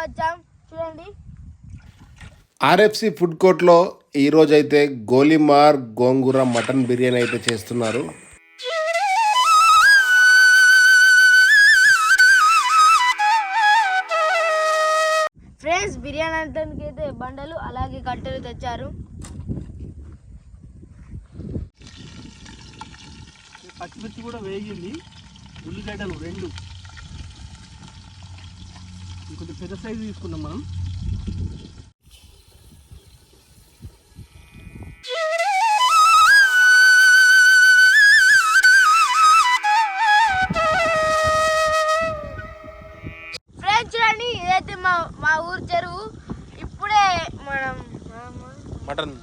వచ్చాం. చూడండి. RFC food కోర్ట్లో ఈరోజు అయితే గోలిమార్ గోంగూర మటన్ బిర్యానీ అయితే చేస్తున్నారు. ఫ్రెండ్స్ బిర్యానీ అంటానికి అయితే బండలు అలాగే కట్టెలు తెచ్చారు. పచ్చిమిర్చి కూడా వేగింది. ఉల్లిగడ్డలు రెండు. ఇంకొంచెం పెద్ద సైజు తీసుకున్నాం మనం. చూడండి ఇదైతే మా మా ఊరు చెరువు. ఇప్పుడే మనం మటన్.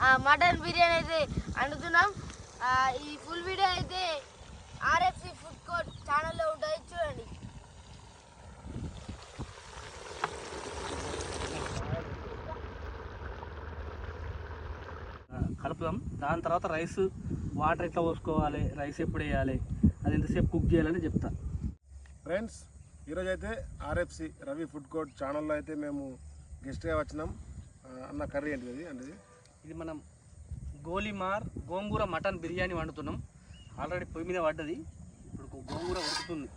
ఆ మటన్ బిర్యానీ అయితే వండుతున్నాం ఆ, ఈ ఫుల్ వీడియో అయితే ఆర్ఎఫ్సి ఫుడ్ కోర్ట్ ఛానల్లో ఉంటుంది. చూడండి. కలుపుదాం. దాని తర్వాత రైస్ వాటర్ ఎట్లా పోసుకోవాలి రైస్ ఎప్పుడు వేయాలి అది ఎంతసేపు కుక్ చేయాలని చెప్తా. ఫ్రెండ్స్ ఈరోజు అయితే ఆర్ఎఫ్సి రవి ఫుడ్ కోర్ట్ ఛానల్లో అయితే మేము గెస్ట్గా వచ్చినాం. అన్న కర్రీ ఏంటిది అది? అంటే ఇది మనం గోలిమార్ గోంగూర మటన్ బిర్యానీ వండుతున్నాం. ఆల్రెడీ పొయ్యి మీద పడ్డది. ఇప్పుడు గోంగూర ఉడుకుతుంది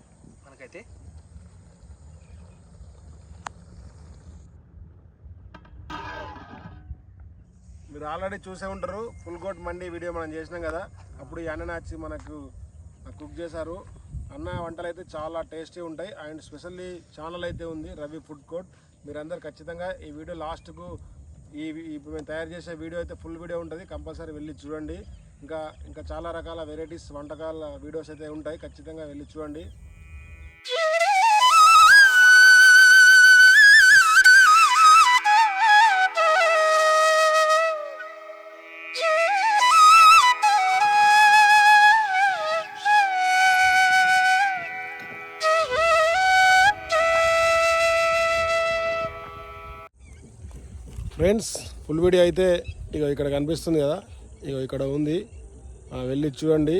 మనకైతే. మీరు ఆల్రెడీ చూసే ఉంటారు. ఫుల్ కోట్ మండి వీడియో మనం చేసినాం కదా. అప్పుడు ఈ అన్న వచ్చి మనకు కుక్ చేశారు. అన్న వంటలు అయితే చాలా టేస్టీ ఉంటాయి. అండ్ స్పెషల్లీ ఛానల్ అయితే ఉంది రవి ఫుడ్ కోర్ట్ మీరందరూ ఖచ్చితంగా ఈ వీడియో లాస్ట్కు ఈ ఇప్పుడు మేము తయారు చేసే వీడియో అయితే ఫుల్ వీడియో ఉంటుంది. కంపల్సరీ వెళ్ళి చూడండి. ఇంకా ఇంకా చాలా రకాల వెరైటీస్ వంటకాల వీడియోస్ అయితే ఉంటాయి. ఖచ్చితంగా వెళ్ళి చూడండి. ఫ్రెండ్స్ ఫుల్ వీడియో అయితే ఇక ఇక్కడ కనిపిస్తుంది కదా. ఇక ఇక్కడ ఉంది. వెళ్ళి చూడండి.